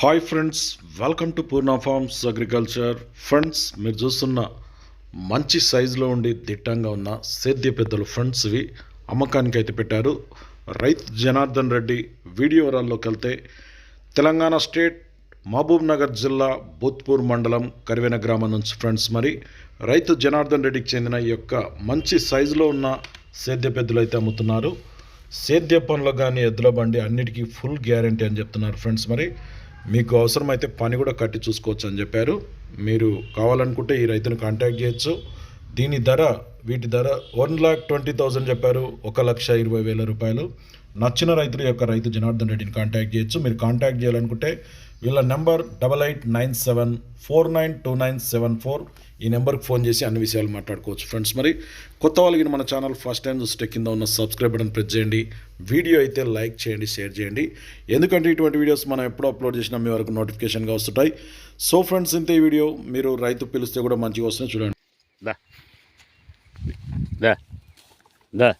Hi friends welcome to Poorna farms agriculture friends మీరు చూస్తున్న మంచి సైజులో ఉండి దిట్టంగా ఉన్న సేద్య పెద్దలు ఫ్రెండ్స్ ఇవి. అమ్మకానికి అయితే పెట్టారు. రైతు జనార్దన్ రెడ్డి వీడియో వివరాల్లోకి వెళ్తే తెలంగాణ స్టేట్ మహబూబ్ నగర్ జిల్లా బోత్పూర్ మండలం కరివెన గ్రామం నుంచి ఫ్రెండ్స్ మరి. రైతు జనార్దన్ రెడ్డికి చెందిన ఈ యొక్క మంచి సైజులో ఉన్న సేద్య పెద్దలు అయితే అమ్ముతున్నారు. సేద్య పనులు కానీ ఎద్దుల బండి అన్నిటికీ ఫుల్ గ్యారంటీ అని చెప్తున్నారు ఫ్రెండ్స్ మరి. మీకు అవసరమైతే పని కూడా కట్టి చూసుకోవచ్చు అని చెప్పారు. మీరు కావాలనుకుంటే ఈ రైతును కాంటాక్ట్ చేయొచ్చు. దీని ధర వీటి ధర వన్ లాక్ ట్వంటీ థౌజండ్ చెప్పారు. ఒక లక్ష ఇరవై వేల రూపాయలు. నచ్చిన రైతుల యొక్క రైతు జనార్దన్ రెడ్డిని కాంటాక్ట్ చేయొచ్చు. మీరు కాంటాక్ట్ చేయాలనుకుంటే వీళ్ళ number double eight nine seven four nine two nine seven four ఈ నెంబర్కి ఫోన్ చేసి అన్ని విషయాలు మాట్లాడుకోవచ్చు. ఫ్రెండ్స్ మరి కొత్త వాళ్ళకి మన ఛానల్ ఫస్ట్ టైం చూస్తే కింద ఉన్న సబ్స్క్రైబ్ బటన్ ప్రెస్ చేయండి. వీడియో అయితే లైక్ చేయండి షేర్ చేయండి. ఎందుకంటే ఇటువంటి వీడియోస్ మనం ఎప్పుడు అప్లోడ్ చేసినా మీ వరకు నోటిఫికేషన్గా వస్తుంటాయి. సో ఫ్రెండ్స్ ఇంత ఈ వీడియో. మీరు రైతు పిలిస్తే కూడా మంచిగా వస్తుంది. చూడండి. Да. Да.